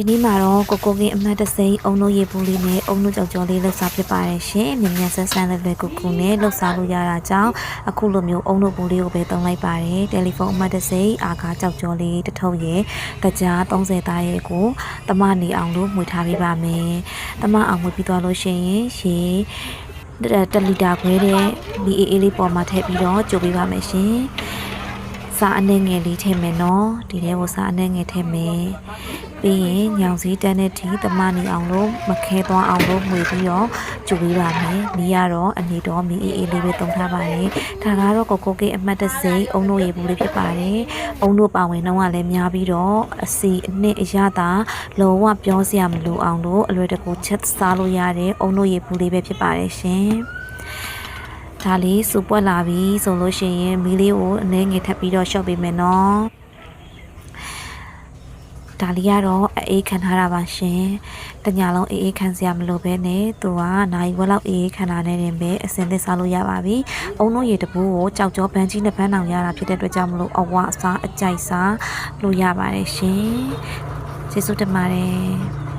ဒီနေ့မှာတော့ကိုကိုကင်းအမှတ်တစိမ့်အုံတို့ရေပူလေးနဲ့အုံတို့ကြောက်ကြောလေးလှုပ်စားဖြစ်ပါတယ်ရှင်။မြန်မြန်ဆန်းဆန်းလည်းပဲကိုကိုနဲ့လှုပ်စားလို့ရတာကြောင့်အခုလိုမျိုးအုံတို့ပူလေးကိုပဲတုံးလိုက်ပါတယ်။တယ်လီဖုန်းအမှတ်တစိမ့်အာခါကြောက်ကြောလေးတစ်ထုပ်ရဲ့တကြား30သားရဲ့ကိုတမနေအောင်လို့မှွေထားပေးပါမယ်။တမအောင်မှွေပြီးသွားလို့ရှိရင်ရေတလီတာခွဲတဲ့ BAA လေးပေါ်မှာထည့်ပြီးတော့ကြိုပေးပါမယ်ရှင်။ စာအနှဲငယ်လေးထည့်မယ်နော်ဒီထဲကိုစာအနှဲငယ်ထည့်မယ်ပြီးရင်ညောင်စည်းတန်းတဲ့ထီတမနေအောင်လို့မခဲသွားအောင်လို့မှွေပြီးတော့ကြိုပေးပါမယ်မီးကတော့အနေတော့မီးအေးအေးလေးပဲတုံထားပါတယ်ဒါကတော့ကိုကိုကေအမှတ်တစိမ့်အုံတို့ရေဘူးလေးဖြစ်ပါတယ်အုံတို့ပါဝင်တော့ကလည်းများပြီးတော့အစီအနှစ်အရသာလောဝပြောစရာမလိုအောင်လို့အလွယ်တကူချက်စားလို့ရတဲ့အုံတို့ရေဘူးလေးပဲဖြစ်ပါတယ်ရှင် ဒါလေးစူပွက်လာပြီဆိုလို့ရှိရင်မီးလေးကိုအနှဲငယ်ထပ်ပြီးတော့ရှော့ပေးမယ်နော်ဒါလေးကတော့အေးခံထားတာပါရှင်တညာလုံးအေးအေးခံစရာမလိုပဲနဲ့သူကနိုင်ဝက်လောက်အေးအေးခံလာနေတယ်ပဲအစင်သစ်စားလို့ရပါပြီအုံတို့ရေတပူးကိုကြောက်ကြောပန်းကြီးနှစ်ပန်းတောင်ရတာဖြစ်တဲ့အတွက်ကြောင့်မလို့အဝအစားအကြိုက်စားလို့ရပါတယ်ရှင်ကျေးဇူးတင်ပါတယ်